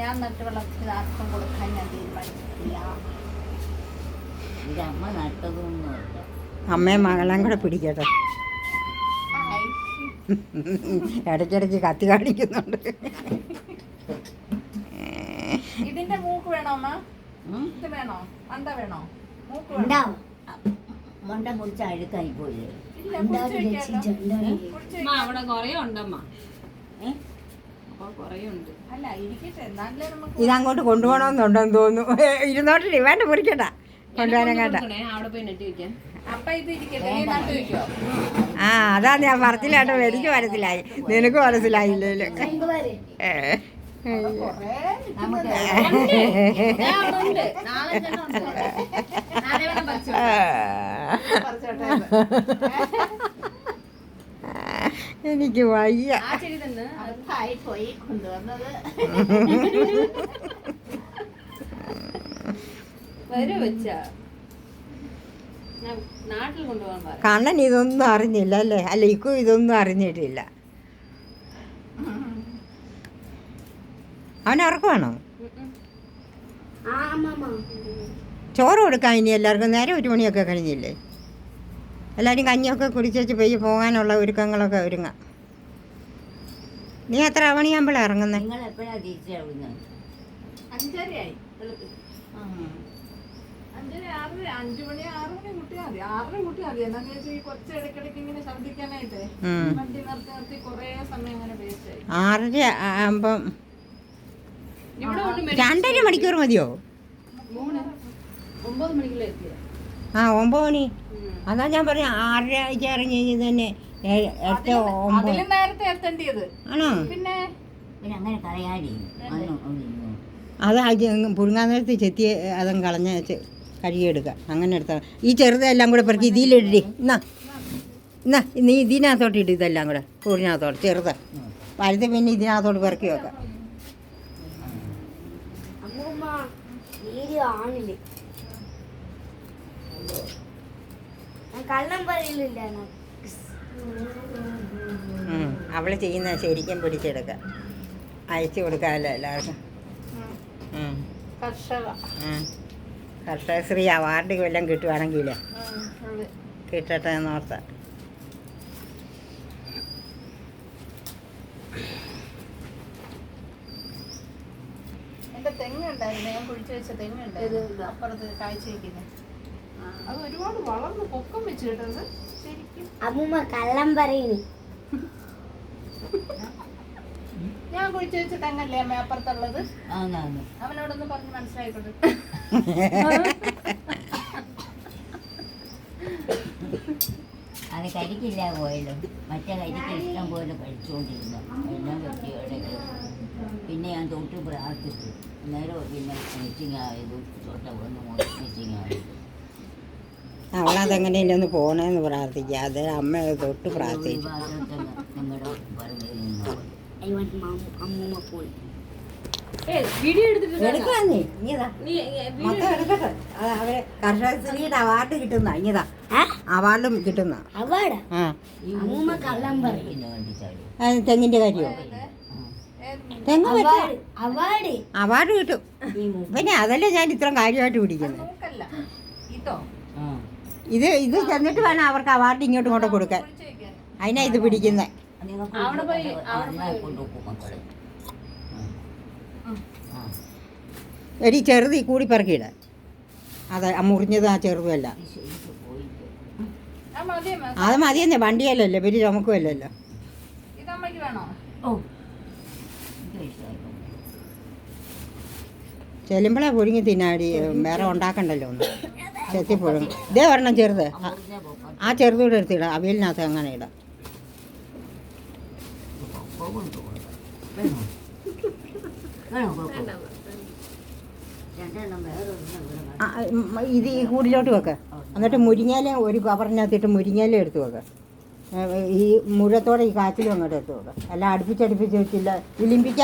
ഞാൻ നട്ട് വളർത്തിയത് ആർക്കും കൊടുക്കാൻ ഞാൻ തീരുമാനിച്ചിട്ടില്ല. ഇത് അമ്മ നട്ടതൊന്നുമല്ല അമ്മയും മകളെയും കൂടെ പിടിക്കട്ടെ. ഇടയ്ക്കിടയ്ക്ക് കത്തി കാണിക്കുന്നുണ്ട്. ഇതിന്റെ മൂക്ക് വേണോ അമ്മ? ഇത് വേണോ? മണ്ട വേണോ? മൂക്ക് വേണോ? ഉണ്ടാവും മണ്ട മുറിച്ച് അഴുക്കായി പോയി അവിടെ കുറേ ഉണ്ടമ്മ. ഏ? അങ്ങോട്ട് കൊണ്ടുപോകണമെന്നുണ്ടെന്ന് തോന്നുന്നു. ഇരുന്നോട്ട് വേണ്ട പൊറിക്കട്ടാ കൊണ്ടുപോകാനും കേട്ട ഇത് ആ അതാ ഞാൻ പറച്ചിലാട്ടോ എനിക്ക് മനസ്സിലായി നിനക്ക് മനസ്സിലായില്ലേ ഏ. കൊണ്ടുപോകാൻ വയ്യ കണ്ണൻ ഇതൊന്നും അറിഞ്ഞില്ല അല്ലേ? അല്ല ഇക്കും ഇതൊന്നും അറിഞ്ഞിട്ടില്ല. അവൻ ഉറക്കമാണോ? ചോറ് കൊടുക്കാൻ ഇനി എല്ലാവർക്കും നേരെ ഒരു മണിയൊക്കെ കഴിഞ്ഞില്ലേ? എല്ലാവരും കഞ്ഞിയൊക്കെ കുടിച്ചേച്ച് പെയ്യ് പോകാനുള്ള ഒരുക്കങ്ങളൊക്കെ ഒരുങ്ങാം. നീ എത്ര മണിയാകുമ്പോഴാണ് ഇറങ്ങുന്നത് നിങ്ങൾ അഞ്ചരയായി. അഞ്ചര ആറര അഞ്ചു മണി ആറു മണി കുട്ടിയാൽ മതി. ആറര കുട്ടിയാൽ മതി. എന്താന്ന് വെച്ചാൽ ഈ കൊച്ചു ഇടയ്ക്കിടയ്ക്ക് ഇങ്ങനെ ഛർദ്ദിക്കാനായിട്ട് വണ്ടി നിർത്തി നിർത്തി കുറേ സമയം അങ്ങനെ വേസ്റ്റ് ആയി. ആറര ആകുമ്പം ഇവിടെ കൊണ്ട് രണ്ടര മണിക്കൂർ മതിയോ? മൂന്ന് ഒമ്പത് മണിക്കുള്ള എത്തിയ. ആ ഒമ്പത് മണി അതാ ഞാൻ പറഞ്ഞ ആറരാഴ്ച ഇറങ്ങി കഴിഞ്ഞ് തന്നെ എട്ട് ഒമ്പത്. അതിലും നേരത്തെ ആണോ? പിന്നെ? അങ്ങനെ കളയാടി അത്. അരി അങ്ങ് പുഴുങ്ങാൻ നേരത്ത് ചെത്തി അതങ്ങ് കളഞ്ഞ വെച്ച് കഴുകിയെടുക്കുക അങ്ങനെ എടുത്താൽ ഈ ചെറുതെല്ലാം കൂടെ പെറുക്കി ഇതിലിടി. എന്നാ എന്നാ നീ ഇതിനകത്തോട്ട് ഇട്ട് ഇതെല്ലാം കൂടെ. കൂടിനകത്തോട്ട് ചെറുത്. വലുത് പിന്നെ ഇതിനകത്തോട്ട് പെറുക്കി വെക്കാം. കള്ളം അവൾ ചെയ്യുന്ന ശരിക്കും പിടിച്ചെടുക്ക. അയച്ചു കൊടുക്കാമല്ലോ എല്ലാവർക്കും. കർഷകശ്രീ അവാർഡ് വല്ലതും കിട്ടുവാണെങ്കിൽ. കിട്ടട്ടെ എന്നോർത്ത. എന്റെ തെങ്ങുണ്ടായിരുന്നു ഞാൻ കുഴിച്ചു വെച്ച തെങ്ങുണ്ടായിരുന്നു അപ്പുറത്ത് കാഴ്ച വയ്ക്കുന്നത് അത് ഒരുപാട് വളർന്ന് പൊക്കം വെച്ച് കേട്ടത് ശരിക്കും. അമ്മൂമ്മ കള്ളം പറയുന്നു ഞാൻ കുഴിച്ചു വെച്ച തെങ്ങല്ലേ അമ്മ അപ്പുറത്തുള്ളത്? അവനോടൊന്ന് പറഞ്ഞ് മനസ്സിലായിക്കോട്ടെ. അത് കരിക്കില്ല പോയല്ലോ. മറ്റേ കരിക്ക് ഇഷ്ടം പോലെ കഴിച്ചുകൊണ്ടിരുന്നു എല്ലാം വ്യക്തിയോടെ പിന്നെ ഞാൻ തൊട്ട് പ്രാർത്ഥിച്ചു. അന്നേരം പിന്നെ മീറ്റിംഗ് ആയത് തൊട്ട വന്ന് മീറ്റിംഗ് ആയത്. അവളതെങ്ങനെയല്ലേ ഒന്ന് പോണേന്ന് പ്രാർത്ഥിക്കുക അത് അമ്മ തൊട്ട് പ്രാർത്ഥിച്ചു. കർഷകശ്രീയുടെ അവാർഡ് കിട്ടുന്ന ഇങ്ങതാ ആ? അവാർഡും കിട്ടുന്ന. തെങ്ങിന്റെ കാര്യമോ തെങ്ങ് വെച്ച അവാർഡ്. കിട്ടും. പിന്നെ അതല്ലേ ഞാൻ ഇത്രയും കാര്യമായിട്ട് പിടിക്കുന്നത് ഇതോ ഇത് ചെന്നിട്ട് വേണം അവർക്ക് അവാർഡ് ഇങ്ങോട്ട് കൊണ്ട് കൊടുക്കാൻ. അതിനാ ഇത് പിടിക്കുന്നത് ഒരു എടി ചെറുത് ഈ കൂടി പറക്കിയിട. അത് ആ മുറിഞ്ഞത് ആ ചെറുതല്ല അത് മതിയെന്നേ വണ്ടിയല്ലല്ലോ വലിയ ചുമക്കുമല്ലല്ലോ ചെല്ലുമ്പോഴേ പുഴുങ്ങി തിന്നാടി വേറെ ഉണ്ടാക്കണ്ടല്ലോ ഒന്ന്. ചെത്തി പുഴുങ്ങും ഇതേ ഒരെണ്ണം ചെറുത്. ആ- ചെറുതൂടെ എടുത്തിടാം. അവിയലിനകത്ത് അങ്ങനെ ഇടാം. ഇത് ഈ കൂടിലോട്ട് വെക്ക. എന്നിട്ട് മുരിങ്ങയില ഒരു കവറിനകത്തിട്ട് മുരിങ്ങയില എടുത്ത് വെക്ക. ഈ മുഴത്തോടെ ഈ കാച്ചിലും അങ്ങോട്ട് എടുത്ത് വെക്ക. എല്ലാം അടുപ്പിച്ചടുപ്പിച്ച് വെച്ചില്ല. ഇലിമ്പിക്ക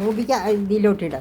റൂപിക്ക ഇതിലോട്ടിട